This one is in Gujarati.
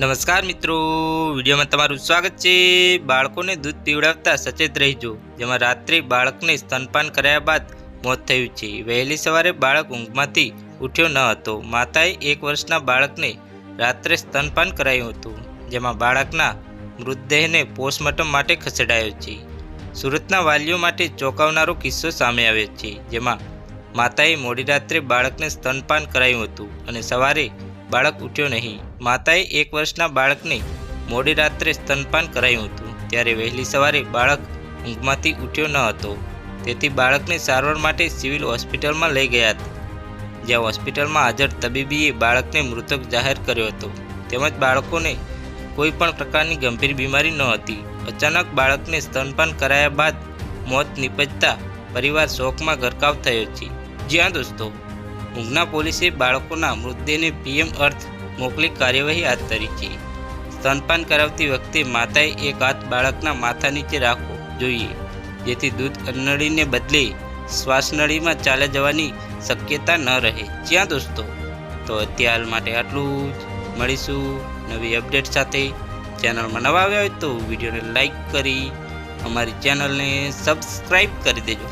નમસ્કાર મિત્રો. વિડીયોમાં તમારું સ્વાગત છે. બાળકોને દૂધ પીવડાવતા સચેત રહેજો. જેમાં રાત્રે બાળકને સ્તનપાન કર્યા બાદ મોત થયું છે. વહેલી સવારે બાળક ઊંઘમાંથી ઉઠ્યો ન હતો. માતાએ એક વર્ષના બાળકને રાત્રે સ્તનપાન કરાયું હતું, જેમાં બાળકના મૃતદેહને પોસ્ટમોર્ટમ માટે ખસેડાયો છે. સુરતના વાલીઓ માટે ચોંકાવનારો કિસ્સો સામે આવ્યો છે, જેમાં માતાએ મોડી રાત્રે બાળકને સ્તનપાન કરાયું હતું અને સવારે બાળક ઉઠ્યો નહીં. માતાએ એક વર્ષના બાળકને મોડી રાત્રે સ્તનપાન કરાયું હતું. ત્યારે વહેલી સવારે બાળક ઊંઘમાંથી ઉઠ્યો ન હતો. તેથી બાળકને સારવાર માટે સિવિલ હોસ્પિટલમાં લઈ ગયા હતા. જ્યાં હોસ્પિટલમાં હાજર તબીબીએ બાળકને મૃતક જાહેર કર્યો હતો. તેમજ બાળકોને કોઈ પણ પ્રકારની ગંભીર બીમારી ન હતી. અચાનક બાળકને સ્તનપાન કરાયા બાદ મોત નિપજતા પરિવાર શોકમાં ગરકાવ થયો છે. જ્યાં દોસ્તો ઉધના પોલીસે બાળકોના મૃતદેહને પીએમ અર્થ મોકલી કાર્યવાહી હાથ ધરી છે. સ્તનપાન કરાવતી વખતે માતાએ એક હાથ બાળકના માથા નીચે રાખવો જોઈએ, જેથી દૂધ અન્નળીને બદલે શ્વાસનળીમાં ચાલે જવાની શક્યતા ન રહે. જ્યાં દોસ્તો, તો અત્યાર માટે આટલું જ. મળીશું નવી અપડેટ સાથે. ચેનલમાં નવા આવ્યા હોય તો વિડીયોને લાઈક કરી, અમારી ચેનલને સબસ્ક્રાઈબ કરી દેજો.